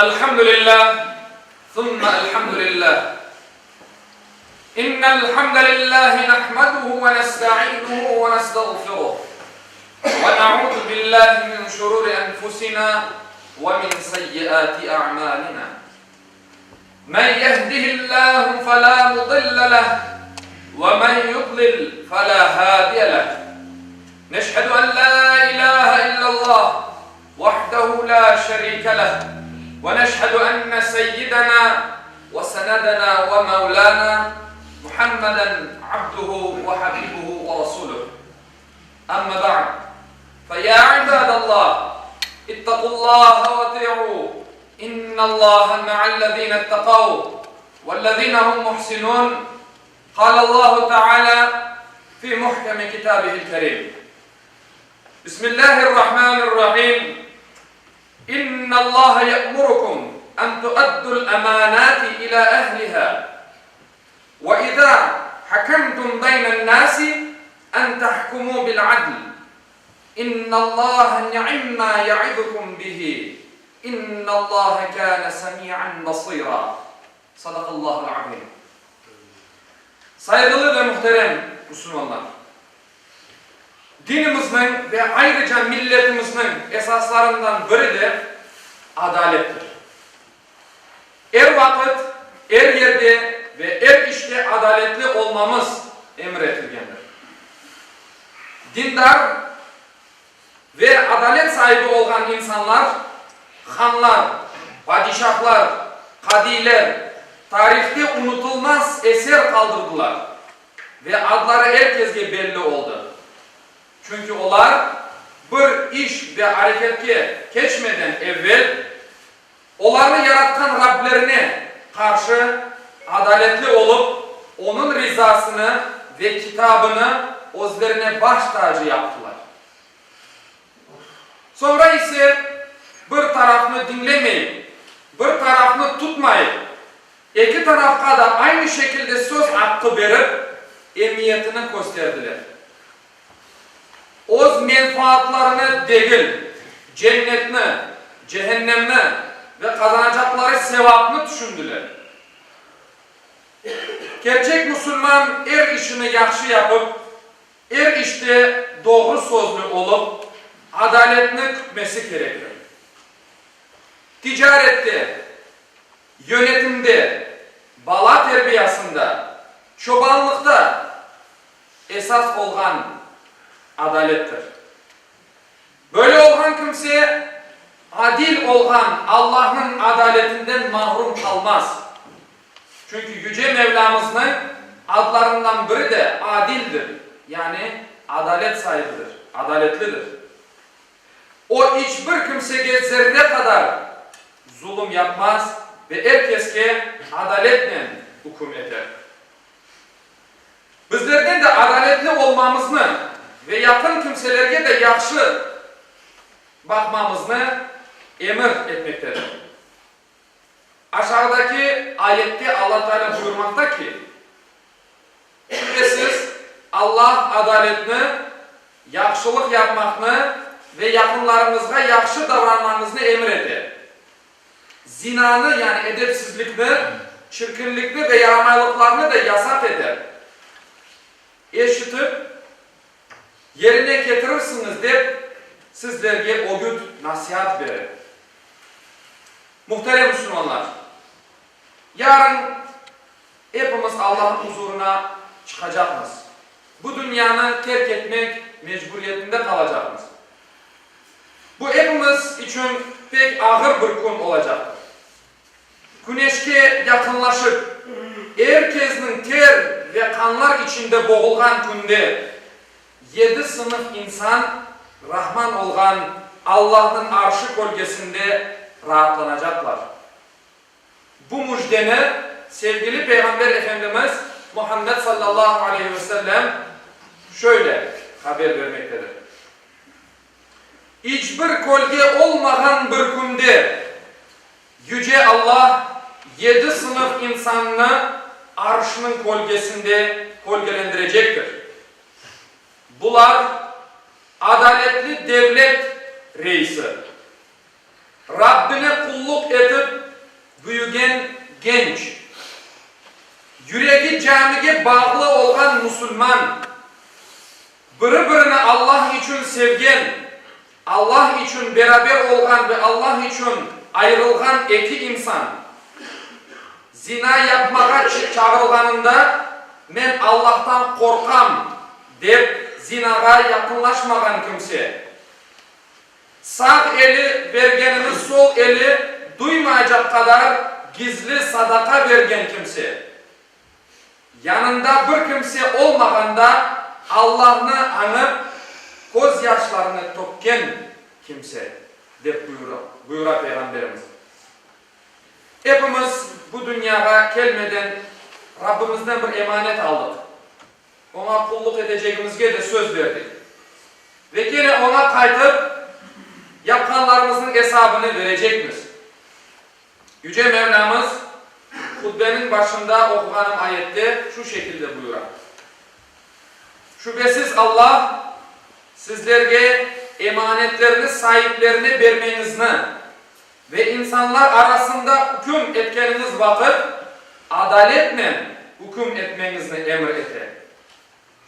الحمد لله ثم الحمد لله إن الحمد لله نحمده ونستعينه ونستغفره. ونعوذ بالله من شرور أنفسنا ومن سيئات أعمالنا. من يهده الله فلا مضل له ومن يضلل فلا هادي له. نشهد أن لا إله إلا الله وحده لا شريك له. ونشهد أن سيدنا وسندنا ومولانا محمدا عبده وحبيبه ورسوله. أما بعد فيا عباد الله اتقوا الله واطيعوا إن الله مع الذين اتقوا والذين هم محسنون. قال الله تعالى في محكم كتابه الكريم. بسم الله الرحمن الرحيم. إن الله يأمركم أن تؤدوا الأمانات إلى أهلها. وإذا حكمتم بين الناس أن تحكموا بالعدل. إن الله نعم ما يعظكم به. إن الله كان سميعا بصيرا. صدق الله العظيم. Saygılı ve muhterem Müslümanlar, dinimizin ve ayrıca milletimizin esaslarından biri de adalettir. Er vakit, er yerde ve er işte adaletli olmamız emredilgendir. Dindar ve adalet sahibi olan insanlar, hanlar, padişahlar, kadiler, tarihte unutulmaz eser kaldırdılar. Ve adları herkese belli oldu. Çünkü onlar bir iş ve hareketke geçmeden evvel onları yaratan Rablerine karşı adaletli olup onun rızasını ve kitabını özlerine baş tacı yaptılar. Sonra ise bir tarafını dinlemeyip, bir tarafını tutmayıp, iki tarafta da aynı şekilde söz hakkı verip emniyetini gösterdiler. Oz menfaatlarını değil, cennetini, cehennemini ve kazanacakları sevapını düşündüler. Gerçek Müslüman er işini yaxşı yapıp, er işte doğru sözlü olup, adaletini kütmesi gerekir. Ticarette, yönetimde, bala terbiyasında, çobanlıkta esas olan adalettir. Böyle olan kimse adil olan Allah'ın adaletinden mahrum kalmaz. Çünkü Yüce Mevlamızın adlarından biri de adildir. Yani adalet sahibidir, adaletlidir. O hiçbir kimseye zerre kadar zulüm yapmaz ve herkeske adaletle hüküm eder. Bizlerden de adaletli olmamızını ve yakın kimselerge de yaxşı bakmamızını emir etmektedir. Aşağıdaki ayette Allah Teala buyurmakta ki şüphesiz Allah adaletini, yaxşılık yapmakını ve yakınlarınızga yaxşı davranmanızını emir eder. Zinanı yani edepsizlikni, çirkinlikni ve yaramaylıklarını da yasak eder. Eşitip yerine getirirsiniz deyip sizlerge o gün nasihat verir. Muhterem Müslümanlar, yarın hepimiz Allah'ın huzuruna çıkacağız. Bu dünyanı terk etmek mecburiyetinde kalacağız. Bu hepimiz için pek ağır bir gün olacaktır. Güneşke yakınlaşıp herkesin ter ve kanlar içinde boğulgan günde yedi sınıf insan Rahman olgan Allah'ın arşı gölgesinde rahatlanacaklar. Bu müjdeni sevgili Peygamber Efendimiz Muhammed sallallahu aleyhi ve sellem şöyle haber vermektedir. Hiçbir kolge olmayan bir günde Yüce Allah yedi sınıf insanını arşının kolgesinde kolgelendirecektir. Bunlar adaletli devlet reisi, Rabbine kulluk etip büyügen genç, yüreği camiye bağlı olan Müslüman, biri-birini Allah için sevgen, Allah için beraber olan ve Allah için ayrılgan iki insan, zina yapmaya çağrılganında men Allah'tan korkam deyip zinaga yakınlaşmagan kimse, sağ eli vergenini sol eli duymayacak kadar gizli sadaka vergen kimse, yanında bir kimse olmaganda Allah'ını anıp göz yaşlarını tökken kimse dep buyura, buyura Peygamberimiz. Hepimiz bu dünyaya gelmeden Rabbimizden bir emanet aldık. Ona kulluk edeceğimizge de söz verdik. Ve yine ona kaytıp yapkanlarımızın hesabını verecekmiz. Yüce Mevlamız hutbenin başında okuganım ayette şu şekilde buyurar. Şüphesiz Allah sizlerge emanetlerini sahiplerine vermenizni ve insanlar arasında hüküm etkeniniz vakit adaletle hüküm etmenizni emir ete.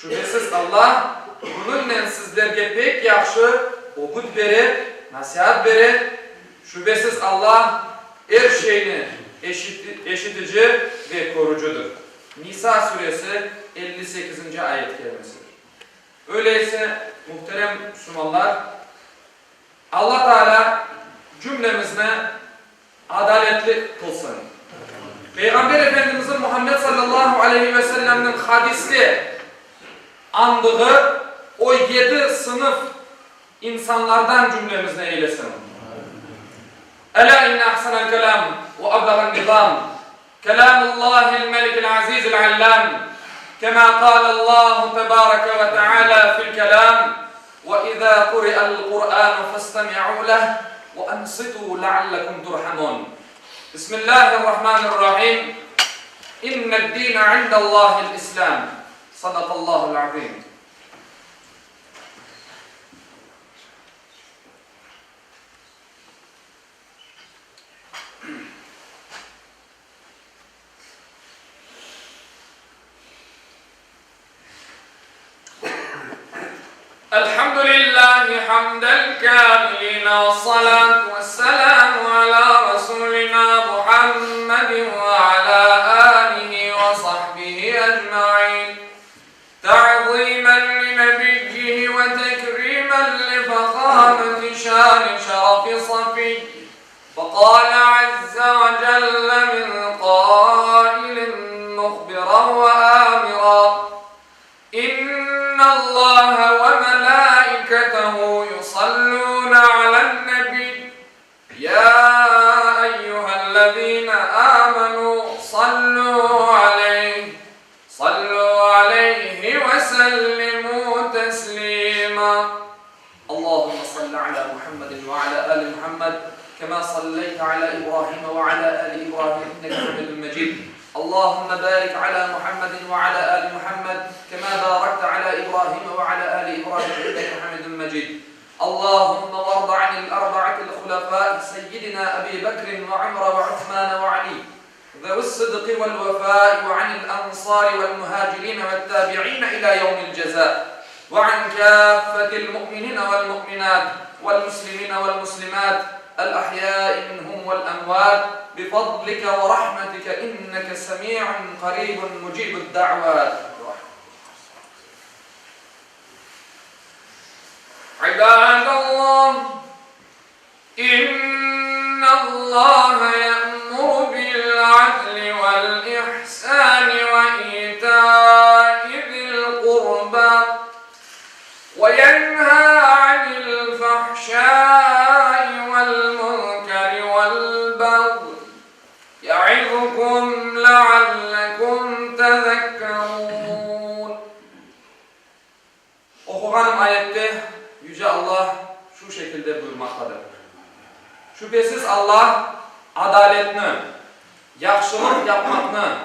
Şüphesiz Allah bununla sizlerge pek yaxşı obud bere, nasihat bere. Şüphesiz Allah her şeyini eşit, eşitici ve korucudur. Nisa suresi 58. ayet kelimesidir. Öyleyse muhterem Müslümanlar Allah Teala cümlemizine adaletli kılsın. Peygamber Efendimizin Muhammed sallallahu aleyhi ve sellem'in hadiste andığı o yedi sınıf insanlardan cümlemizine eylesin. Ela inne ahsanel kelam ve ablagan nizam kelamullahil melikil azizil allam كما قال الله تبارك وتعالى في الكلام وإذا قرئ القرآن فاستمعوا له وأنصتوا لعلكم ترحمون بسم الله الرحمن الرحيم إن الدين عند الله الإسلام صدق الله العظيم. الحمد لله حمد الكاملين والصلاة والسلام على رسولنا محمد وعلى شان شرف صفي. فقال عز وجل من قائل مخبرا وآمرا صليت على إبراهيم وعلى آل إبراهيم إنك حميد مجيد. اللهم بارك على محمد وعلى آل محمد كما باركت على إبراهيم وعلى آل إبراهيم إنك حميد مجيد. اللهم وارض عن الأربعة الخلفاء سيدنا أبي بكر وعمر وعثمان وعلي. ذوي الصدق والوفاء وعن الأنصار والمهاجرين والتابعين إلى يوم الجزاء. وعن كافة المؤمنين والمؤمنات والمسلمين والمسلمات الأحياء منهم والأموات بفضلك ورحمتك إنك سميع قريب مجيب الدعوات. عباد الله إن الله يأمر تذكرون Okuganım ayette Yüce Allah şu şekilde buyurmaktadır. Şüphesiz Allah adaletini, yaxşılık yapmakını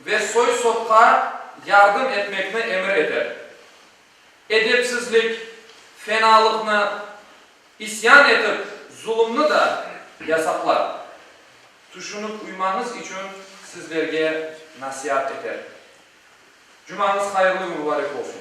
ve soy sokka yardım etmekini emir eder. Edepsizlik, fenalıkını, isyan edip zulümünü de yasaklar tuşunup uymanız için sizlerge nasihat eder. Cumanız hayırlı mübarek olsun.